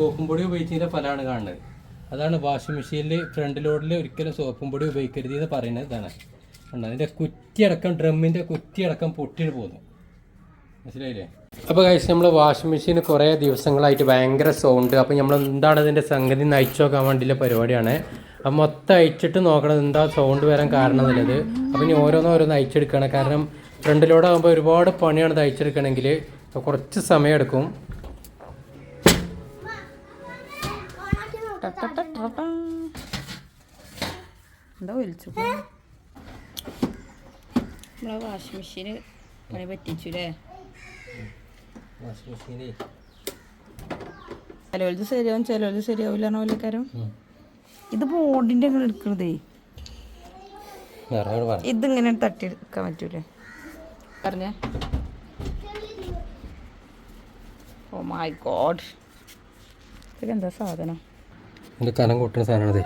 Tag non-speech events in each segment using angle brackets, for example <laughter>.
സോപ്പും പൊടി ഉപയോഗിച്ചതിന്റെ ഫലമാണ് കാണുന്നത്. അതാണ് വാഷിംഗ് മെഷീനിൽ ഫ്രണ്ട് ലോഡിൽ ഒരിക്കലും സോപ്പും പൊടി ഉപയോഗിക്കരുത് എന്ന് പറയുന്നത് ഇതാണ്. ഉണ്ട് അതിന്റെ കുറ്റിയടക്കം ഡ്രമ്മിന്റെ കുറ്റിയടക്കം പൊട്ടിന് പോകുന്നു. മനസ്സിലായില്ലേ? അപ്പോൾ കഴിച്ച് നമ്മൾ വാഷിംഗ് മെഷീൻ കുറേ ദിവസങ്ങളായിട്ട് ഭയങ്കര സൗണ്ട് അപ്പോൾ നമ്മൾ എന്താണ് അതിന്റെ സംഗതി അയച്ചു നോക്കാൻ വേണ്ടിയുള്ള പരിപാടിയാണ്. അപ്പോൾ മൊത്തം അയച്ചിട്ട് നോക്കണത് എന്താ സൗണ്ട് വരാൻ കാരണം എന്നുള്ളത്. അപ്പോൾ ഇനി ഓരോന്നും ഓരോന്ന് അയച്ചെടുക്കണം. കാരണം ഫ്രണ്ടിലൂടെ ആകുമ്പോൾ ഒരുപാട് പണിയാണ് ഇത് അയച്ചെടുക്കണമെങ്കിൽ കുറച്ച് സമയം എന്താ ഒലിച്ചു നമ്മളെ വാഷിംഗ് മെഷീന് പണി പറ്റിച്ചു അല്ലേ ശരിയാവും ശരിയാവില്ല ഓലക്കാരും ഇത് ബോർഡിന്റെ അങ്ങനെ എടുക്കണതേ. ഇതിങ്ങനെ തട്ടിയെടുക്കാൻ പറ്റൂലേ? പറഞ്ഞ. ഓ മൈ ഗോഡ് ഇതൊക്കെ എന്താ സാധനം? ഇതിന്റെ കനം കൂട്ടുന്ന സാധനമാണത്.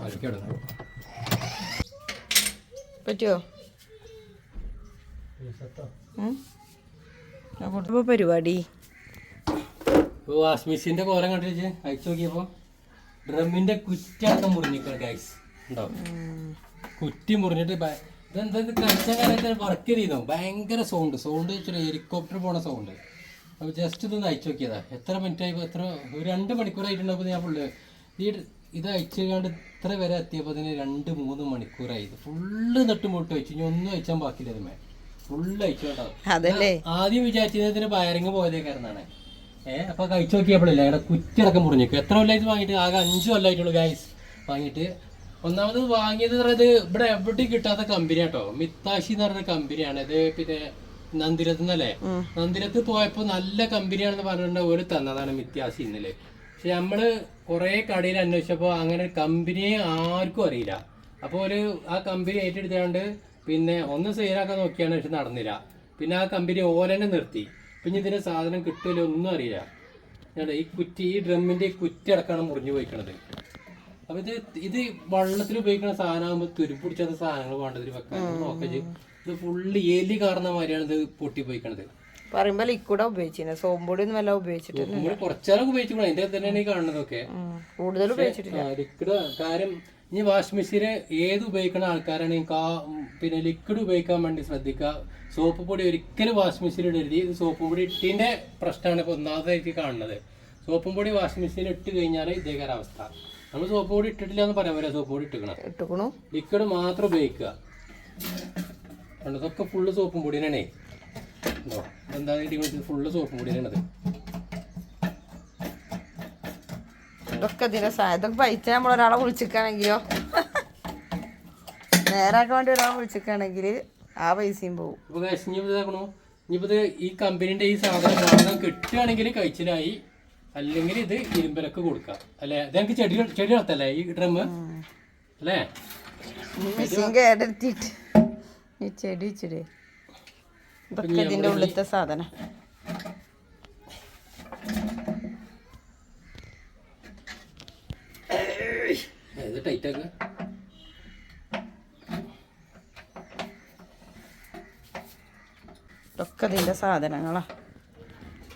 കളിക്കടുന്നു പറ്റുമോ അപ്പോൾ പരിപാടി. ഇപ്പോൾ വാഷിംഗ് മെഷീന്റെ കോലം കണ്ടിട്ട് അയച്ചു നോക്കിയപ്പോൾ ഡ്രമ്മിന്റെ കുറ്റടക്കം മുറിഞ്ഞിരിക്കണം ഗൈസ് ഉണ്ടോ? കുറ്റി മുറിഞ്ഞിട്ട് ഇതെന്താ ഇത് കഴിച്ച കാലത്ത് വർക്ക് ചെയ്യുന്നു ഭയങ്കര സൗണ്ട് സൗണ്ട് വെച്ചാൽ ഹെലികോപ്റ്റർ പോണ സൗണ്ട് അപ്പോൾ ജസ്റ്റ് ഇതൊന്ന് അയച്ചു നോക്കിയതാ. എത്ര മിനിറ്റ് ആയി? എത്ര ഒരു രണ്ട് മണിക്കൂറായിട്ടുണ്ടപ്പോൾ ഞാൻ ഫുള്ള് ഈ ഇത് അയച്ചുകൊണ്ട് ഇത്ര വരെ എത്തിയപ്പോൾ അതിന് രണ്ട് മൂന്ന് മണിക്കൂറായി ഇത് ഫുള്ള് നെട്ട് മുട്ട് വെച്ചു ഇനി ഒന്നും അയച്ചാൻ ബാക്കിയില്ല ഫുള്ള് അയച്ചു കേട്ടോ. ആദ്യം വിചാരിച്ചത് ഇതിന് വയറിങ് പോയതേക്കാരനാണ് ഏഹ് അപ്പൊ കഴിച്ചു നോക്കിയപ്പോഴല്ലേ അവിടെ കുറ്റിയടക്കം മുറിഞ്ഞിരിക്കും എത്ര കൊല്ലമായിട്ട് വാങ്ങിയിട്ട്? ആകെ അഞ്ചു കൊല്ലമായിട്ടുള്ളൂ ഗൈസ് വാങ്ങിയിട്ട്. ഒന്നാമത് വാങ്ങിയത് പറയുന്നത് ഇവിടെ എവിടെയും കിട്ടാത്ത കമ്പനി കേട്ടോ മിത്താശി എന്ന് പറഞ്ഞ കമ്പനിയാണ്. ഇത് പിന്നെ നന്ദിരത്ത് നിന്നല്ലേ? നന്ദിരത്ത് പോയപ്പോൾ നല്ല കമ്പനിയാണെന്ന് പറഞ്ഞിട്ട് ഒരു തന്നതാണ് മിത്യാശി ഇന്നലെ. പക്ഷെ നമ്മൾ കുറെ കടയിൽ അന്വേഷിച്ചപ്പോൾ അങ്ങനെ കമ്പനിയെ ആർക്കും അറിയില്ല. അപ്പോൾ ഒരു ആ കമ്പനി ഏറ്റെടുത്തുകൊണ്ട് പിന്നെ ഒന്ന് സെയിലാക്കാൻ നോക്കിയാണ് പക്ഷെ നടന്നില്ല. പിന്നെ ആ കമ്പനി ഓലനെ നിർത്തി. പിന്നെ ഇതിന് സാധനം കിട്ടില്ല ഒന്നും അറിയില്ല. ഞാൻ ഈ കുറ്റി ഈ ഡ്രമ്മിന്റെ ഈ കുറ്റി അടക്കാണ് മുറിഞ്ഞു പോയിക്കണത്. അപ്പൊ ഇത് ഇത് വെള്ളത്തിൽ ഉപയോഗിക്കുന്ന സാധനമാകുമ്പോൾ തുരുപ്പിടിച്ചാത്ത സാധനങ്ങൾ വേണ്ടത് വെക്കാൻ ഇത് ഫുള്ള് എലി കാരണ മാതിരിയാണ് ഇത് പൊട്ടി പോയിക്കണത്. പറയുമ്പോ ലിക്വിഡാ ഉപയോഗിച്ചിരുന്നത് സോമ്പൊടി പൊടി ഒന്നും എല്ലാം ഉപയോഗിച്ചിട്ടുണ്ട് കുറച്ചാലും കുറച്ചാലൊക്കെ ഉപയോഗിച്ചു അതിന്റെ തന്നെയാണ് ഈ കാണുന്നതൊക്കെ. കൂടുതൽ ഉപയോഗിച്ചിട്ടില്ല. ലിക്വിഡ് കാര്യം ഇനി വാഷിംഗ് മെഷീന് ഏത് ഉപയോഗിക്കുന്ന ആൾക്കാരാണ് പിന്നെ ലിക്വിഡ് ഉപയോഗിക്കാൻ വേണ്ടി ശ്രദ്ധിക്കുക. സോപ്പ് പൊടി ഒരിക്കലും വാഷിംഗ് മെഷീൻ ഇടരുത്. ഇത് സോപ്പ് പൊടി ഇട്ടിന്റെ പ്രശ്നമാണ് ഇപ്പോൾ ഒന്നാമതായിട്ട് കാണുന്നത്. സോപ്പും പൊടി വാഷിംഗ് മെഷീൻ ഇട്ട് കഴിഞ്ഞാൽ ഇതേകാര അവസ്ഥ. നമ്മൾ സോപ്പ് പൊടി ഇട്ടിട്ടില്ല എന്ന് പറയാൻ പറ്റില്ല സോപ്പ് പൊടി ഇട്ടിക്കണം ഇട്ടുക്കണോ ലിക്വിഡ് മാത്രം ഉപയോഗിക്കുക. ഇതൊക്കെ ഫുള്ള് സോപ്പും പൊടിയാണേ എന്താ ഫുള്ള് സോപ്പും പൊടിയാണത് ഇതൊക്കെ ഇതിനെ സാധനം ഇതൊക്കെ പൈസ നമ്മൾ ഒരാളെ വിളിച്ചിക്കാണെങ്കിലോ? നേരാക്കാൻ വേണ്ടി ഒരാളെ വിളിച്ചിക്കാണെങ്കിൽ ആ പൈസയും guys, ഇനിയിപ്പോ ഈ കമ്പനിന്റെ ഈ സാധനം സാധനം കിട്ടുകയാണെങ്കിൽ കഴിച്ചിലായി അല്ലെങ്കിൽ ഇത് ഇരുമ്പലക്ക് കൊടുക്കാം. അല്ലെ? ഇത് എനിക്ക് ചെടി ചെടി വളർത്തല്ലേ ഈ ഡ്രം അല്ലേ? കേടെടുത്തിട്ട് ഈ ചെടി വെച്ചിടേ ഇതൊക്കെ ഇതിന്റെ ഉള്ളിലത്തെ സാധനം. ഇതൊക്കെ ഇതിന്റെ സാധനങ്ങളാണ്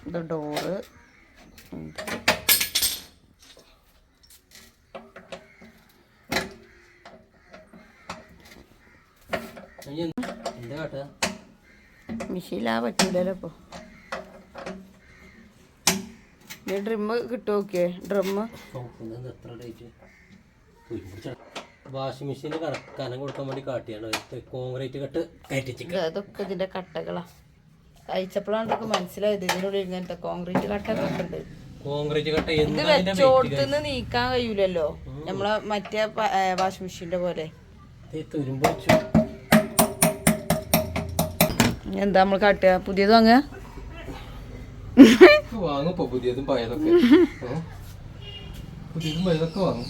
ഇത് ഡോറ്. മിഷീലാ പറ്റൂലോ എന്താ കാട്ടുക മെഷീനിലാ പറ്റൂലല്ലോ ഇപ്പൊ. ഈ ഡ്രിമ്മ് കിട്ടുമോ നോക്കിയേ ഡ്രമ്മ്? വാഷിംഗ് മെഷീന് കനം കൊടുക്കാൻ വേണ്ടി കാട്ടിയാണ്. കോൺക്രീറ്റ് കട്ട് അതൊക്കെ ഇതിന്റെ കട്ടകളാ. കഴിച്ചപ്പോഴാണ് ഇതൊക്കെ മനസ്സിലായത്. ഇതിനുള്ളിൽ ഇങ്ങനത്തെ കോൺക്രീറ്റ് കട്ട ഉണ്ട് കോൺക്രീറ്റ് കട്ട ഇത് വെച്ചോടത്തുനിന്ന് നീക്കാൻ കഴിയൂലല്ലോ. നമ്മളെ മറ്റേ വാഷിംഗ് മെഷീന്റെ പോലെ. എന്താ നമ്മൾ കാട്ടുക? പുതിയത് വാങ്ങുക? വാങ്ങും ഇപ്പൊ പുതിയതും പഴയതൊക്കെ. <laughs> ഏ? പുതിയതും പഴയതൊക്കെ വാങ്ങും.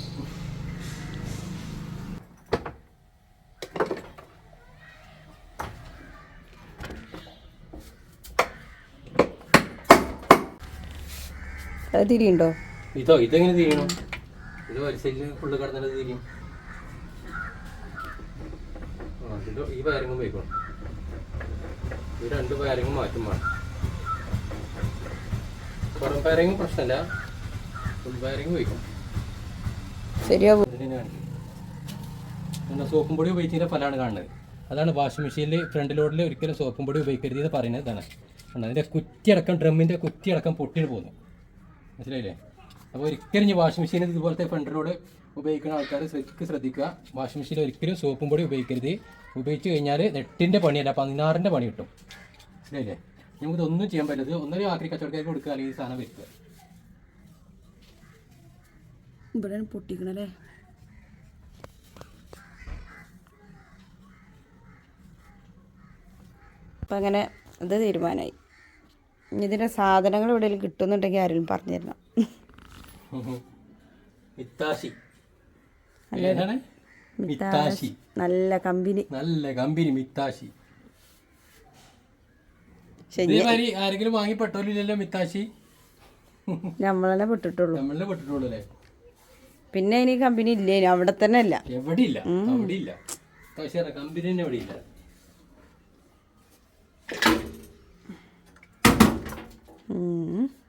തിരിയുണ്ടോ? ഇതോ ഇതെങ്ങനെ തിരിയണം? ഇത് ഒരു സൈഡിൽ ഫുള്ള് കിടന്നിട്ട് തിരിയും. ഈ വയറിങ്ങും പോയിക്കോളും ഈ രണ്ട് വയറിങ്ങും മാറ്റും വേണം. പുറം വയറിങ്ങും പ്രശ്നമല്ല. ഫുൾ വയറിങ് പോയിക്കും ശരിയാവും സോപ്പും പൊടി ഉപയോഗിച്ചതിന്റെ ഫലമാണ് കാണുന്നത്. അതാണ് വാഷിംഗ് മെഷീനിൽ ഫ്രണ്ട് ലോഡിൽ ഒരിക്കലും സോപ്പും പൊടി ഉപയോഗിക്കരുത് എന്ന് പറയുന്നത് ഇതാണ്. അതിന്റെ കുറ്റിയടക്കം ഡ്രമ്മിന്റെ കുറ്റിയടക്കം പൊട്ടിന് പോകുന്നു. മനസ്സിലായില്ലേ? അപ്പോൾ ഒരിക്കലും ഇനി വാഷിംഗ് മെഷീൻ ഇതുപോലത്തെ ഫ്രണ്ട് ലോഡ് ഉപയോഗിക്കുന്ന ആൾക്കാർ ശരിക്കും ശ്രദ്ധിക്കുക. വാഷിംഗ് മെഷീൻ ഒരിക്കലും സോപ്പും പൊടി ഉപയോഗിക്കരുത്. ഉപയോഗിച്ച് കഴിഞ്ഞാൽ നെട്ടിന്റെ പണിയല്ല പതിനാറിന്റെ പണി കിട്ടും. മനസ്സിലായില്ലേ? നമുക്ക് ഇതൊന്നും ചെയ്യാൻ പറ്റില്ല. ഒന്നര ആക്രി കച്ചവടക്കാർക്ക് കൊടുക്കുക അല്ലെങ്കിൽ ഈ സാധനം വരുത്തുക ഇവിടെ പൊട്ടിക്കണല്ലേ അപ്പം അങ്ങനെ അത് തീരുമാനമായി. ഇതിന്റെ സാധനങ്ങൾ എവിടെയെങ്കിലും കിട്ടുന്നുണ്ടെങ്കിൽ ആരെങ്കിലും പറഞ്ഞു തരണം മിത്താശി. നല്ല കമ്പനി. നല്ല കമ്പനി മിത്താശി. ആരെങ്കിലും വാങ്ങി പെട്ടോലില്ലല്ലോ മിത്താശി? നമ്മളെ പെട്ടിട്ടുള്ളൂ. നമ്മളെ പെട്ടിട്ടുള്ളൂ അല്ലേ? പിന്നെ ഇനി കമ്പനി ഇല്ലേ? അവിടെ തന്നെ അല്ല എവിടെ ഇല്ല അവിടെ ഇല്ല കമ്പനി തന്നെ എവിടെ ഇല്ല 嗯。